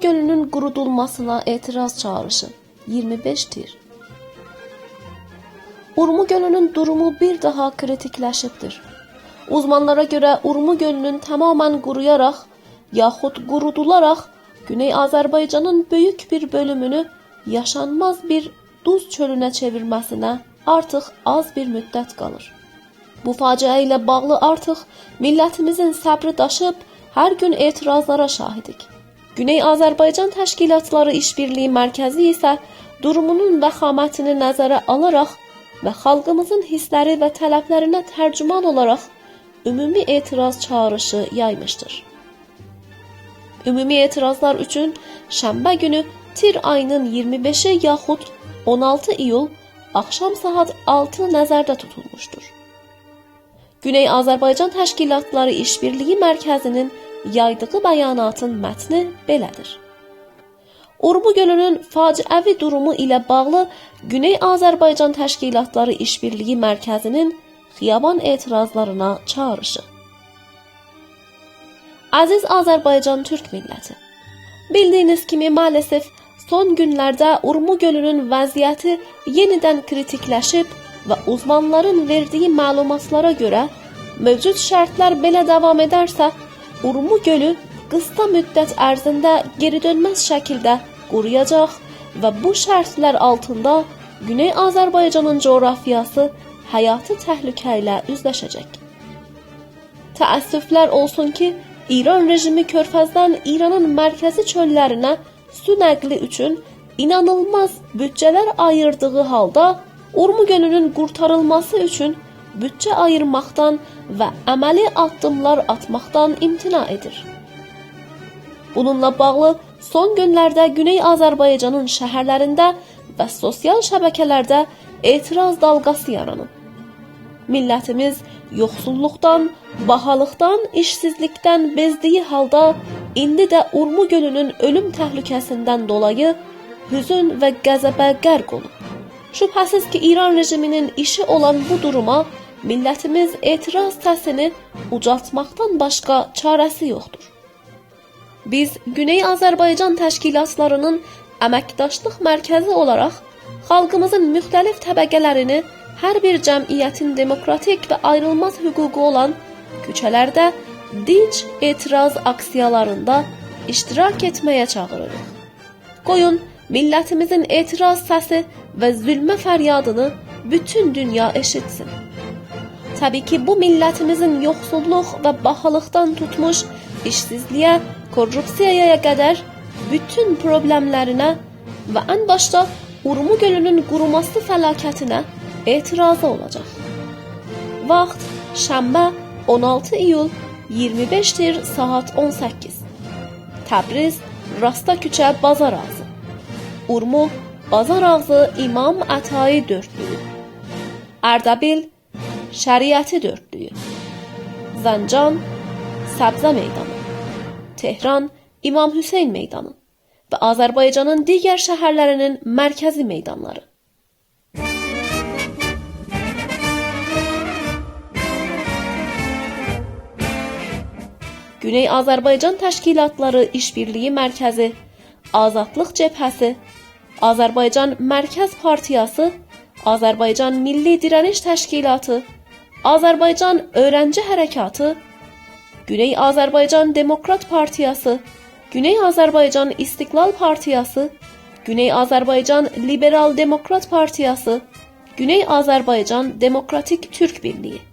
gölünün kurutulmasına etiraz çağrışı 25 tir. Urmu Gölü'nün durumu bir daha kritikleşiptir. Uzmanlara göre Urmu Gölü'nün tamamen kuruyarak yahut kurutularak Güney Azerbaycan'ın büyük bir bölümünü yaşanmaz bir duz çölüne çevirmesine artık az bir müddet kalır. Bu facia ile bağlı artık milletimizin sabrı daşıp her gün etirazlara şahidik. Güney Azerbaycan Təşkilatları İşbirliği Mərkəzi isə durumunun vəxamətini nəzərə alaraq və xalqımızın hissləri və tələblərinə tərcüman olaraq ümumi etiraz çağrışı yaymışdır. Ümumi etirazlar üçün şənbə günü tir ayının 25-i yaxud 16 iyul axşam saat 6 nəzərdə tutulmuşdur. Güney Azərbaycan Təşkilatları İşbirliği Mərkəzinin yaydığı bəyanatın mətni belədir. Urmu Gölü'nün faciəvi durumu ilə bağlı Güney Azərbaycan Təşkilatları İşbirliği Mərkəzinin xiyaban etirazlarına çağrışı. Aziz Azərbaycan Türk milləti. Bildiyiniz kimi maalesef son günlərdə Urmu Gölü'nün vəziyyəti yenidən kritikləşib və uzmanların verdiyi məlumatlara görə mövcud şərtlər belə davam edərsə Urmu Gölü qısa müddət ərzində geri dönməz şəkildə quruyacaq və bu şərtlər altında Güney Azərbaycanın coğrafiyası həyati təhlükə ilə üzləşəcək. Təəssüflər olsun ki, İran rejimi Körfəzdən İranın mərkəzi çöllərinə su nəqli üçün inanılmaz bütçələr ayırdığı halda Urmu gölünün qurtarılması üçün bütçə ayırmaqdan və əməli addımlar atmaqdan imtina edir. Bununla bağlı son günlərdə Güney Azərbaycanın şəhərlərində və sosial şəbəkələrdə etiraz dalğası yaranıb. Millətimiz yoxsulluqdan, bahalıqdan, işsizlikdən bezdiyi halda indi də Urmu gölünün ölüm təhlükəsindən dolayı hüzün və qəzəbə qərq olub. Şübhəsiz ki, İran rejiminin işi olan bu duruma millətimiz etiraz səsini ucaltmaqdan başqa çarəsi yoxdur. Biz Güney Azərbaycan təşkilatlarının əməkdaşlıq mərkəzi olaraq xalqımızın müxtəlif təbəqələrini hər bir cəmiyyətin demokratik və ayrılmaz hüququ olan küçələrdə dinc etiraz aksiyalarında iştirak etməyə çağırırıq. Qoyun millətimizin etiraz səsi və zülmə fəryadını bütün dünya eşitsin. Təbii ki, bu millətimizin yoxsulluq və bahalıqdan tutmuş işsizliyə, korrupsiyaya qədər bütün problemlərinə və ən başda Urmu gölünün quruması fəlakətinə etirazı olacaq. Vaxt şənbə 16 iyul 25-dir saat 18. Təbriz Rasta küçə Bazar ağzı. Urmu Bazar ağzı İmam Ətai dörtlüyü. Ərdəbil Şəriəti dörtlüyü. Zəncan Səbzə meydanı. Tehran İmam Hüseyn meydanı və Azərbaycanın digər şəhərlərinin mərkəzi meydanları. Güney Azərbaycan Təşkilatları İşbirliyi Mərkəzi, Azadlıq Cəbhəsi, Azərbaycan Mərkəz Partiyası, Azərbaycan Milli Dirəniş Təşkilatı, Azərbaycan Öğrenci Hərəkatı, Güney Azərbaycan Demokrat Partiyası, Güney Azərbaycan İstiqlal Partiyası, Güney Azərbaycan Liberal Demokrat Partiyası, Güney Azərbaycan Demokratik Türk Birliği.